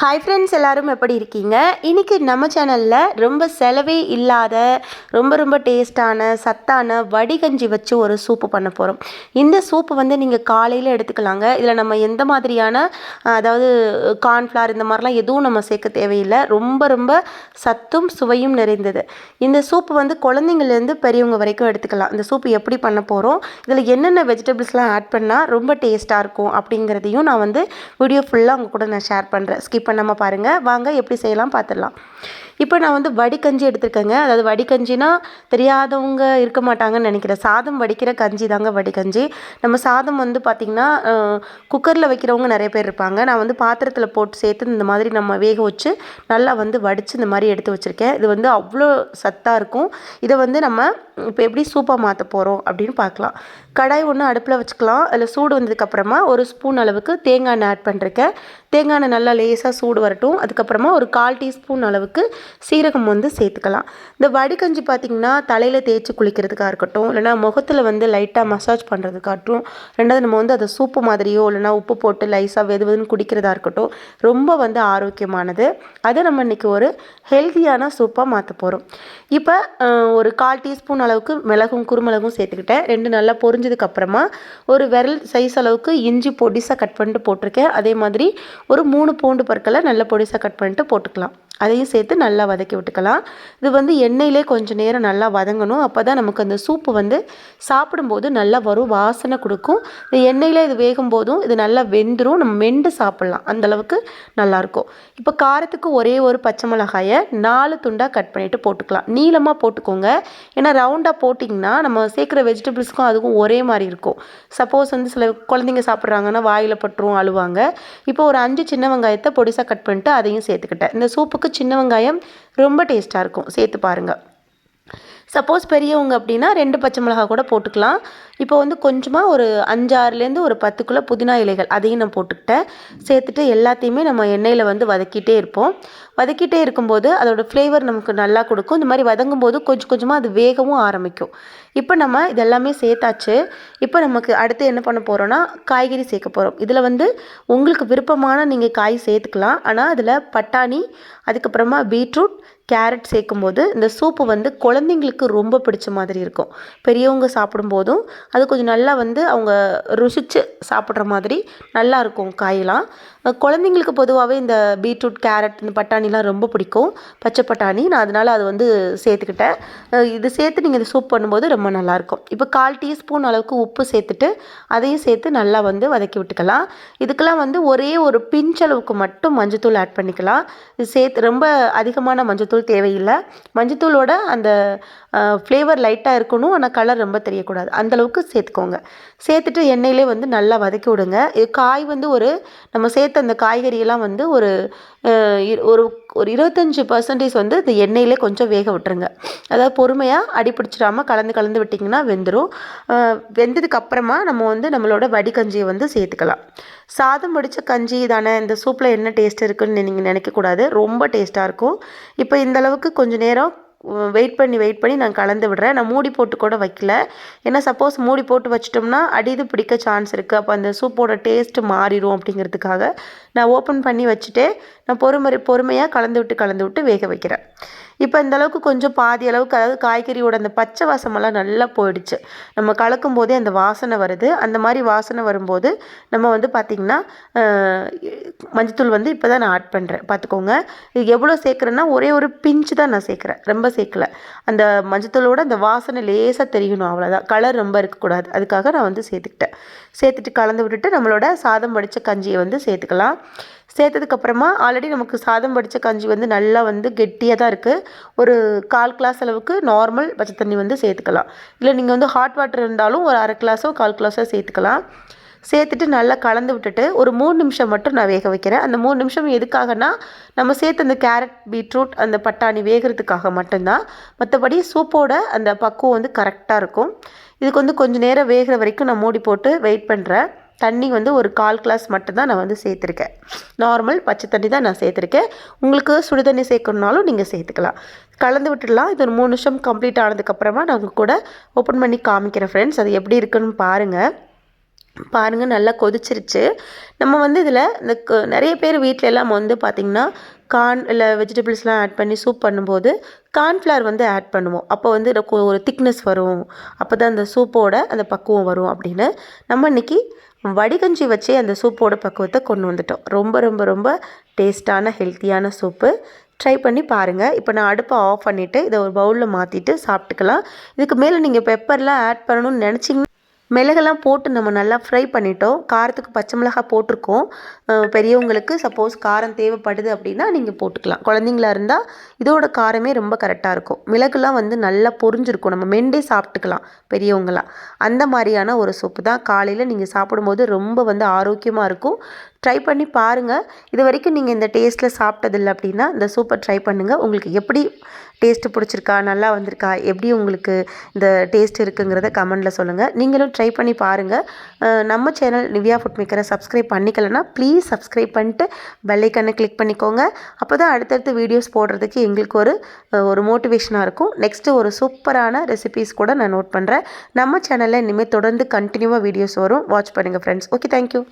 Hi friends எல்லோரும் எப்படி இருக்கீங்க? இன்றைக்கி நம்ம சேனலில் ரொம்ப செலவே இல்லாத ரொம்ப ரொம்ப டேஸ்ட்டான சத்தான வடிகஞ்சி வச்சு ஒரு சூப்பு பண்ண போகிறோம் இந்த சூப்பு வந்து நீங்கள் காலையில் எடுத்துக்கலாங்க. இதில் நம்ம எந்த மாதிரியான அதாவது கார்ன்ஃப்ளார் இந்த மாதிரிலாம் எதுவும் நம்ம சேர்க்க தேவையில்லை. ரொம்ப ரொம்ப சத்தும் சுவையும் நிறைந்தது. இந்த சூப்பு வந்து குழந்தைங்கள்லேருந்து பெரியவங்க வரைக்கும் எடுத்துக்கலாம். இந்த சூப்பு எப்படி பண்ண போகிறோம் இதில் என்னென்ன வெஜிடபிள்ஸ்லாம் ஆட் பண்ணால் ரொம்ப டேஸ்ட்டாக இருக்கும் அப்படிங்கிறதையும் நான் வந்து வீடியோ ஃபுல்லாக உங்கள் கூட நான் ஷேர் பண்ணுறேன் ஸ்கிப் பண்ணாமல் பாருங்கள் வாங்க எப்படி செய்யலாம் பார்த்துடலாம் இப்போ நான் வந்து வடிகஞ்சி எடுத்திருக்கேங்க. அதாவது வடிகஞ்சினா தெரியாதவங்க இருக்க மாட்டாங்கன்னு நினைக்கிறேன். சாதம் வடிக்கிற கஞ்சி தாங்க வடிகஞ்சி. நம்ம சாதம் வந்து பார்த்திங்கன்னா குக்கரில் வைக்கிறவங்க நிறைய பேர் இருப்பாங்க. நான் வந்து பாத்திரத்தில் போட்டு சேர்த்து இந்த மாதிரி நம்ம வேக வச்சு நல்லா வந்து வடித்து இந்த மாதிரி எடுத்து வச்சுருக்கேன். இது வந்து அவ்வளோ சத்தாக இருக்கும். இதை வந்து நம்ம இப்போ எப்படி சூப்பாக மாற்ற போகிறோம் அப்படின்னு பார்க்கலாம் கடாய் ஒன்று அடுப்பில் வச்சுக்கலாம். அதில் சூடு வந்ததுக்கப்புறமா ஒரு ஸ்பூன் அளவுக்கு தேங்காய் எண்ணெய் ஆட் பண்ணிருக்கேன் தேங்காய் எண்ணெய் நல்லா லேசாக சூடு வரட்டும். அதுக்கப்புறமா ஒரு கால் டீஸ்பூன் அளவுக்கு சீரகம் வந்து சேர்த்துக்கலாம். இந்த வடிகஞ்சி பார்த்திங்கன்னா தலையில் தேய்ச்சி குளிக்கிறதுக்காக இருக்கட்டும் இல்லைனா முகத்தில் வந்து லைட்டாக மசாஜ் பண்ணுறதுக்காகட்டும் ரெண்டாவது நம்ம வந்து அதை சூப்பு மாதிரியோ இல்லைனா உப்பு போட்டு லைஸாக வெது வெதுன்னு குடிக்கிறதா இருக்கட்டும் ரொம்ப வந்து ஆரோக்கியமானது. அதை நம்ம இன்றைக்கி ஒரு ஹெல்த்தியான சூப்பாக மாற்ற போகிறோம் இப்போ ஒரு கால் டீஸ்பூன் அளவுக்கு மிளகும் குருமிளகும் சேர்த்துக்கிட்டேன். ரெண்டு நல்லா பொரிஞ்சதுக்கப்புறமா ஒரு விரல் சைஸ் அளவுக்கு இஞ்சி பொடிசாக கட் பண்ணிட்டு போட்டிருக்கேன். அதே மாதிரி ஒரு மூணு பூண்டு பற்களை நல்லா பொடிசாக கட் பண்ணிட்டு போட்டுக்கலாம். அதையும் சேர்த்து நல்லா நல்லா வதக்கி விட்டுக்கலாம். இது வந்து எண்ணெயிலே கொஞ்சம் நேரம் நல்லா வதங்கணும். அப்போ தான் நமக்கு அந்த சூப்பு வந்து சாப்பிடும்போது நல்லா வரும் வாசனை கொடுக்கும். இந்த எண்ணெயில் இது வேகும் போதும் இது நல்லா வெந்துடும் நம்ம மெண்டு சாப்பிட்லாம். அந்தளவுக்கு நல்லாயிருக்கும். இப்போ காரத்துக்கு ஒரே ஒரு பச்சை மிளகாயை நாலு துண்டாக கட் பண்ணிவிட்டு போட்டுக்கலாம். நீளமாக போட்டுக்கோங்க. ஏன்னா ரவுண்டாக போட்டிங்கன்னா நம்ம சேர்க்குற வெஜிடபிள்ஸ்க்கும் அதுக்கும் ஒரே மாதிரி இருக்கும். சப்போஸ் வந்து சில குழந்தைங்க சாப்பிட்றாங்கன்னா வாயில் பட்டுரும் அழுவாங்க. இப்போ ஒரு அஞ்சு சின்ன வெங்காயத்தை பொடிசாக கட் பண்ணிட்டு அதையும் சேர்த்துக்கிட்டேன். இந்த சூப்புக்கு சின்ன வெங்காயம் ரொம்ப டேஸ்ட்டாக இருக்கும். சேர்த்து பாருங்கள் சப்போஸ் பெரியவங்க அப்படின்னா ரெண்டு பச்சை மிளகா கூட போட்டுக்கலாம். இப்போ வந்து கொஞ்சமாக ஒரு அஞ்சாறுலேருந்து ஒரு பத்துக்குள்ளே புதினா இலைகள் அதையும் நான் போட்டுக்கிட்டேன். சேர்த்துட்டு எல்லாத்தையுமே நம்ம எண்ணெயில் வந்து வதக்கிட்டே இருப்போம். வதக்கிட்டே இருக்கும்போது அதோடய ஃப்ளேவர் நமக்கு நல்லா கொடுக்கும். இந்த மாதிரி வதங்கும் போது கொஞ்சம் கொஞ்சமாக அது வேகவும் ஆரம்பிக்கும். இப்போ நம்ம இதெல்லாமே சேர்த்தாச்சு. இப்போ நமக்கு அடுத்து என்ன பண்ண போகிறோன்னா காய்கறி சேர்க்க போகிறோம் இதில் வந்து உங்களுக்கு விருப்பமான நீங்கள் காய் சேர்த்துக்கலாம். ஆனால் அதில் பட்டாணி அதுக்கப்புறமா பீட்ரூட் கேரட் சேர்க்கும்போது இந்த சூப்பு வந்து குழந்தைங்களுக்கு ரொம்ப பிடிச்ச மாதிரி இருக்கும். பெரியவங்க சாப்பிடும்போதும் அது கொஞ்சம் நல்லா வந்து அவங்க ருசித்து சாப்பிட்ற மாதிரி நல்லா இருக்கும் காயெல்லாம். குழந்தைங்களுக்கு பொதுவாகவே இந்த பீட்ரூட் கேரட் இந்த பட்டாணிலாம் ரொம்ப பிடிக்கும். பச்சை பட்டாணி நான் அதனால் அது வந்து சேர்த்துக்கிட்டேன். இது சேர்த்து நீங்கள் இந்த சூப் பண்ணும்போது ரொம்ப நல்லாயிருக்கும். இப்போ கால் டீஸ்பூன் அளவுக்கு உப்பு சேர்த்துட்டு அதையும் சேர்த்து நல்லா வந்து வதக்கி விட்டுக்கலாம். இதுக்கெல்லாம் வந்து ஒரே ஒரு பிஞ்சளவுக்கு மட்டும் மஞ்சத்தூள் ஆட் பண்ணிக்கலாம். இது சேர்த்து ரொம்ப அதிகமான மஞ்சத்தூள் தேவையில்லை. மஞ்சத்தூளோட அந்த ஃப்ளேவர் லைட்டாக இருக்கணும். ஆனால் கலர் ரொம்ப தெரியக்கூடாது. அந்தளவுக்கு சேர்த்துக்கோங்க. சேர்த்துட்டு எண்ணெயிலே வந்து நல்லா வதக்கி விடுங்க. காய் வந்து ஒரு நம்ம சேர்த்து அந்த காய்கறியெல்லாம் வந்து ஒரு ஒரு ஒரு இருபத்தஞ்சி பர்சன்டேஜ் வந்து இந்த எண்ணெயிலே கொஞ்சம் வேக விட்டுருங்க. அதாவது பொறுமையாக அடிப்பிடிச்சிடாமல் கலந்து கலந்து விட்டிங்கன்னா வெந்துடும் வெந்ததுக்கு அப்புறமா நம்ம வந்து நம்மளோட வடிகஞ்சியை வந்து சேர்த்துக்கலாம். சாதம் வடித்த கஞ்சி தானே இந்த சூப்பில் என்ன டேஸ்ட் இருக்குதுன்னு நீங்கள் நினைக்கக்கூடாது. ரொம்ப டேஸ்ட்டாக இருக்கும். இப்போ இந்தளவுக்கு கொஞ்சம் நேரம் வெயிட் பண்ணி வெயிட் பண்ணி நான் கலந்து விடுறேன். நான் மூடி போட்டு கூட வைக்கல. ஏன்னா சப்போஸ் மூடி போட்டு வச்சிட்டோம்னா அடிது பிடிக்க சான்ஸ் இருக்குது அப்போ அந்த சூப்போட டேஸ்ட்டு மாறிடும் அப்படிங்கிறதுக்காக நான் ஓப்பன் பண்ணி வச்சுட்டு நான் பொறுமை பொறுமையாக கலந்து விட்டு கலந்து விட்டு வேக வைக்கிறேன். இப்போ இந்த அளவுக்கு கொஞ்சம் பாதி அளவுக்கு அதாவது காய்கறியோட அந்த பச்சை வாசமெல்லாம் நல்லா போயிடுச்சு. நம்ம கலக்கும் போதே அந்த வாசனை வருது. அந்த மாதிரி வாசனை வரும்போது நம்ம வந்து பார்த்திங்கன்னா மஞ்சத்தூள் வந்து இப்போ தான் நான் ஆட் பண்ணுறேன் பார்த்துக்கோங்க இது எவ்வளோ சேர்க்குறேன்னா ஒரே ஒரு பிஞ்சு தான் நான் சேர்க்குறேன். ரொம்ப சேர்க்கல. அந்த மஞ்சத்தூளோட அந்த வாசனை லேசாக தெரியணும் அவ்வளோதான் கலர் ரொம்ப இருக்கக்கூடாது. அதுக்காக நான் வந்து சேர்த்துக்கிட்டேன். சேர்த்துட்டு கலந்து விட்டுட்டு நம்மளோட சாதம் வடித்த கஞ்சியை வந்து சேர்த்துக்கலாம். சேர்த்ததுக்கப்புறமா ஆல்ரெடி நமக்கு சாதம் வடித்த கஞ்சி வந்து நல்லா வந்து கெட்டியாக தான் இருக்குது ஒரு கால் கிளாஸ் அளவுக்கு நார்மல் பச்சை தண்ணி வந்து சேர்த்துக்கலாம். இல்லை நீங்கள் வந்து ஹாட் வாட்டர் இருந்தாலும் ஒரு அரை கிளாஸோ கால் கிளாஸோ சேர்த்துக்கலாம். சேர்த்துட்டு நல்லா கலந்து விட்டுட்டு ஒரு மூணு நிமிஷம் மட்டும் நான் வேக வைக்கிறேன். அந்த மூணு நிமிஷம் எதுக்காகனா நம்ம சேர்த்து அந்த கேரட் பீட்ரூட் அந்த பட்டாணி வேகிறதுக்காக மட்டும்தான். மற்றபடி சூப்போட அந்த பக்குவம் வந்து கரெக்டாக இருக்கும். இதுக்கு வந்து கொஞ்சம் நேரம் வேகிற வரைக்கும் நான் மூடி போட்டு வெயிட் பண்ணுறேன் தண்ணி வந்து ஒரு கால் கிளாஸ் மட்டும்தான் நான் வந்து சேர்த்துருக்கேன். நார்மல் பச்சை தண்ணி தான் நான் சேர்த்துருக்கேன். உங்களுக்கு சுடு தண்ணி சேர்க்கணுனாலும் நீங்கள் சேர்த்துக்கலாம். கலந்து விட்டுடலாம். இது ஒரு மூணு நிமிஷம் கம்ப்ளீட் ஆனதுக்கப்புறமா நான் உங்கள் கூட ஓப்பன் பண்ணி காமிக்கிறேன் ஃப்ரெண்ட்ஸ் அது எப்படி இருக்குன்னு பாருங்கள் பாருங்கள் நல்லா கொதிச்சிருச்சு. நம்ம வந்து இதில் இந்த க- நிறைய பேர் வீட்டில எல்லாம் வந்து பார்த்திங்கன்னா கார்ன் இல்லை வெஜிடபிள்ஸ்லாம் ஆட் பண்ணி சூப் பண்ணும்போது கார்ன்ஃப்ளவர் வந்து ஆட் பண்ணுவோம். அப்போ வந்து ஒரு திக்னஸ் வரும். அப்போ தான் அந்த சூப்போட அந்த பக்குவம் வரும் அப்படின்னு நம்ம இன்றைக்கி வடிகஞ்சி வச்சே அந்த சூப்போட பக்குவத்தை கொண்டு வந்துட்டோம். ரொம்ப ரொம்ப ரொம்ப டேஸ்ட்டான ஹெல்த்தியான சூப்பு. ட்ரை பண்ணி பாருங்கள் இப்போ நான் அடுப்பை ஆஃப் பண்ணிவிட்டு இதை ஒரு பவுலில் மாற்றிட்டு சாப்பிட்டுக்கலாம். இதுக்கு மேலே நீங்கள் பெப்பர்லாம் ஆட் பண்ணணும்னு நினச்சிங்கன்னா மிளகெல்லாம் போட்டு நம்ம நல்லா ஃப்ரை பண்ணிட்டோம். காரத்துக்கு பச்சை மிளகாய் போட்டிருக்கோம். பெரியவங்களுக்கு சப்போஸ் காரம் தேவைப்படுது அப்படின்னா நீங்கள் போட்டுக்கலாம். குழந்தைங்களா இருந்தால் இதோட காரமே ரொம்ப கரெக்டாக இருக்கும். மிளகுலாம் வந்து நல்லா பொரிஞ்சிருக்கும். நம்ம மெண்டே சாப்பிட்டுக்கலாம் பெரியவங்களாம் அந்த மாதிரியான ஒரு சூப்பு தான் காலையில் நீங்கள் சாப்பிடும்போது ரொம்ப வந்து ஆரோக்கியமாக இருக்கும். ட்ரை பண்ணி பாருங்கள் இது வரைக்கும் நீங்கள் இந்த டேஸ்ட்டில் சாப்பிட்டதில்ல அப்படின்னா இந்த சூப்பை ட்ரை பண்ணுங்கள் உங்களுக்கு எப்படி டேஸ்ட்டு பிடிச்சிருக்கா நல்லா வந்திருக்கா எப்படி உங்களுக்கு இந்த டேஸ்ட் இருக்குங்கிறத கமெண்டில் சொல்லுங்கள் நீங்களும் ட்ரை பண்ணி பாருங்கள் நம்ம சேனல் நிவ்யா ஃபுட் மேக்கரை சப்ஸ்கிரைப் பண்ணிக்கலைன்னா ப்ளீஸ் சப்ஸ்கிரைப் பண்ணிட்டு பெல்லைக்கனை கிளிக் பண்ணிக்கோங்க. அப்போ தான் அடுத்தடுத்து வீடியோஸ் போடுறதுக்கு எங்களுக்கு ஒரு ஒரு மோட்டிவேஷனாக இருக்கும். நெக்ஸ்ட்டு ஒரு சூப்பரான ரெசிபீஸ் கூட நான் நோட் பண்ணுறேன் நம்ம சேனலில் இனிமேல் தொடர்ந்து கண்டினியூவாக வீடியோஸ் வரும். வாட்ச் பண்ணுங்கள் ஃப்ரெண்ட்ஸ் ஓகே தேங்க்யூ